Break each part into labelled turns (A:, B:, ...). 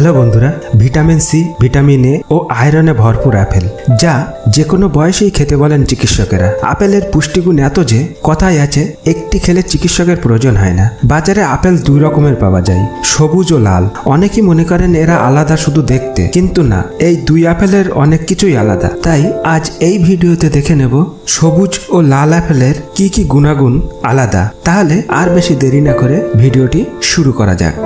A: Hello বন্ধুরা, vitamin C, vitamin A ও আয়রনে ভরপুর আপেল, যা যে কোনো বয়সেই খেতে বলেন চিকিৎসকেরা। আপেলের পুষ্টিগুণ এত যে, কথায় আছে, একটি খেলে চিকিৎসকের প্রয়োজন হয় না। বাজারে আপেল দুই রকমের পাওয়া যায়, সবুজ ও লাল। অনেকেই মনে করেন এরা আলাদা শুধু দেখতে, কিন্তু না, এই দুই আপেলের অনেক কিছুই আলাদা। তাই আজ এই ভিডিওতে দেখে নেব সবুজ ও লাল আপেলের কি কি গুণাগুণ আলাদা। তাহলে আর বেশি দেরি না করে ভিডিওটি শুরু করা যাক।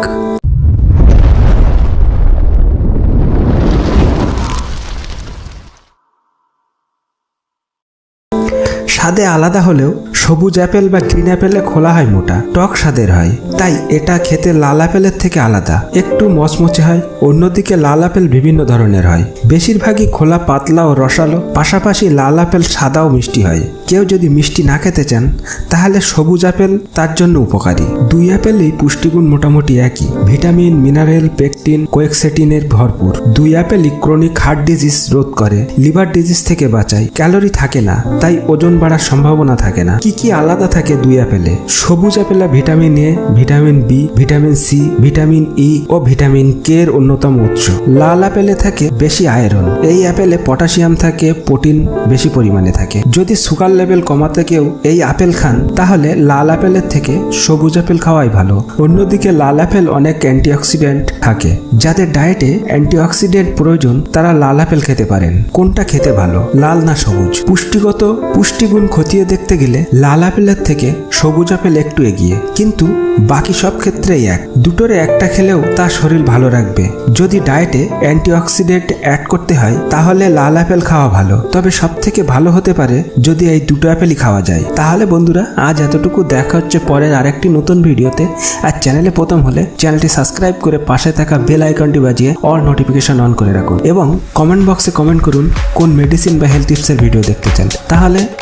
A: স্বাদে আলাদা হলেও সবুজ অ্যাপেল বা গ্রিন অ্যাপেলে খোলা হয় মোটা, টক স্বাদের হয়। তাই এটা খেতে লাল অ্যাপেলের থেকে আলাদা। একটু মচমচে হয়, অন্যদিকে লাল আপেল বিভিন্ন ধরনের হয়। বেশিরভাগই খোলা, পাতলা ও রসালো। পাশাপাশি লাল আপেল সাদাও মিষ্টি হয়। কেউ যদি মিষ্টি না খেতে চান, তাহলে সবুজ আপেল তার জন্য উপকারী। দুই আপেলেই পুষ্টিগুণ মোটামুটি একই। ভিটামিন, মিনারেল, পেকটিন, কোয়েকসেটিনের ভরপুর। দুই আপেলই ক্রনিক হার্ট ডিজিজ রোধ করে, লিভার ডিজিজ থেকে বাঁচায়। ক্যালোরি থাকে না, তাই ওজন বাড়ার সম্ভাবনা থাকে না। কি কি আলাদা থাকে দুই আপেলে? সবুজ আপেলে vitamin A, vitamin B, vitamin C, vitamin E O vitamin K এর অন্যতম উৎস। লাল আপেলে থাকে বেশি আয়রন। এই আপেলে পটাশিয়াম থাকে, প্রোটিন বেশি পরিমাণে থাকে। যদি সুগার লেভেল কমাতে কেউ এই আপেল খান, তাহলে লাল আপেলের থেকে সবুজ আপেল খাওয়াই ভালো। অন্যদিকে লাল আপেল অনেক অ্যান্টিঅক্সিডেন্ট থাকে। যাদের ডায়েটে অ্যান্টিঅক্সিডেন্ট প্রয়োজন, তারা লাল আপেল খেতে পারেন। কোনটা খেতে ভালো? লাল না সবুজ? পুষ্টিগত পুষ্টিগুণ খতিয়ে দেখতে গেলে লাল আপেলের থেকে সবুজ আপেল একটু এগিয়ে। কিন্তু বাকি সব ক্ষেত্রেই এক। দুটোরে একটা খেলেও তার শরীর ভালো রাখবে। যদি ডায়েটে অ্যান্টিঅক্সিডেন্ট অ্যাড করতে হয়, তাহলে লাল আপেল খাওয়া ভালো। তবে সব থেকে ভালো হতে পারে যদি এই দুটো আপেলই খাওয়া যায়। তাহলে বন্ধুরা, আজ এতটুকু। দেখা হচ্ছে পরের আরেকটি নতুন ভিডিওতে। আর চ্যানেলে প্রথম হলে চ্যানেলটি সাবস্ক্রাইব করে পাশে থাকা বেল আইকনটি বাজিয়ে অল নোটিফিকেশন অন করে রাখুন। এবং কমেন্ট বক্সে কমেন্ট করুন, কোন মেডিসিন বা হেলথ টিপসের ভিডিও দেখতে চান। তাহলে